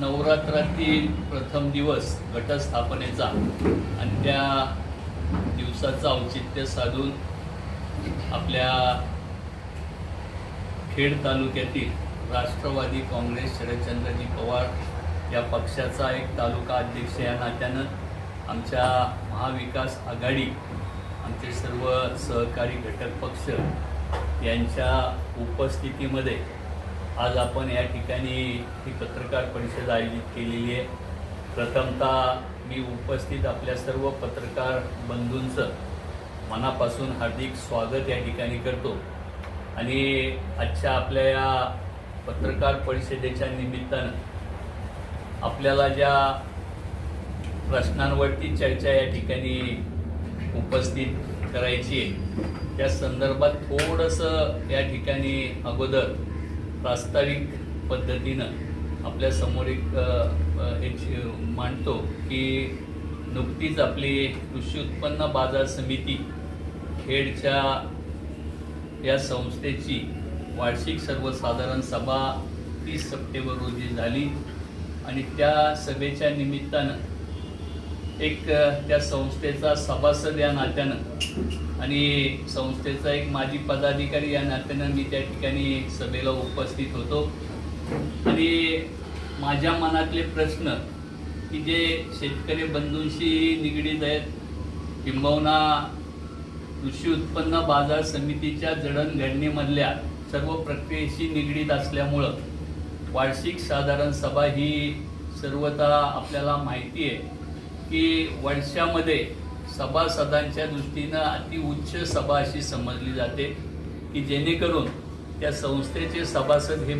नवरात्रातील प्रथम दिवस घटस्थापनेचा आणि त्या दिवसाचं औचित्य साधून आपल्या खेड तालुक्यातील राष्ट्रवादी काँग्रेस शरदचंद्रजी पवार या पक्षाचा एक तालुका अध्यक्ष या नात्यानं आमच्या महाविकास आघाडी आमचे सर्व सहकारी घटक पक्ष यांच्या उपस्थितीमध्ये आज आपण या ठिकाणी ही पत्रकार परिषद आयोजित केलेली आहे. प्रथमतः मी उपस्थित आपल्या सर्व पत्रकार बंधूंचं मनापासून हार्दिक स्वागत या ठिकाणी करतो. आणि आजच्या आपल्या या पत्रकार परिषदेच्या निमित्तानं आपल्याला ज्या प्रश्नांवरती चर्चा या ठिकाणी उपस्थित करायची आहे त्या संदर्भात थोडंसं या ठिकाणी अगोदर प्रास्ताविक पद्धतीनं आपल्यासमोर एक मांडतो की नुकतीच आपली कृषी उत्पन्न बाजार समिती खेडच्या या संस्थेची वार्षिक सर्वसाधारण सभा तीस सप्टेंबर रोजी झाली आणि त्या सभेच्या निमित्तानं एक त्या संस्थेचा सभासद या नात्यानं आणि संस्थेचा एक माजी पदाधिकारी या नात्यानं मी त्या ठिकाणी सभेला उपस्थित होतो. आणि माझ्या मनातले प्रश्न की जे शेतकरी बंधूंशी निगडीत आहेत किंबहुना कृषी उत्पन्न बाजार समितीच्या जडणघडणीमधल्या सर्व प्रक्रियेशी निगडीत असल्यामुळं वार्षिक साधारण सभा ही सर्वता आपल्याला माहिती आहे की वर्षामध्ये सभासदांच्या दृष्टीनं अतिउच्च सभा अशी समजली जाते की जेणेकरून त्या संस्थेचे सभासद हे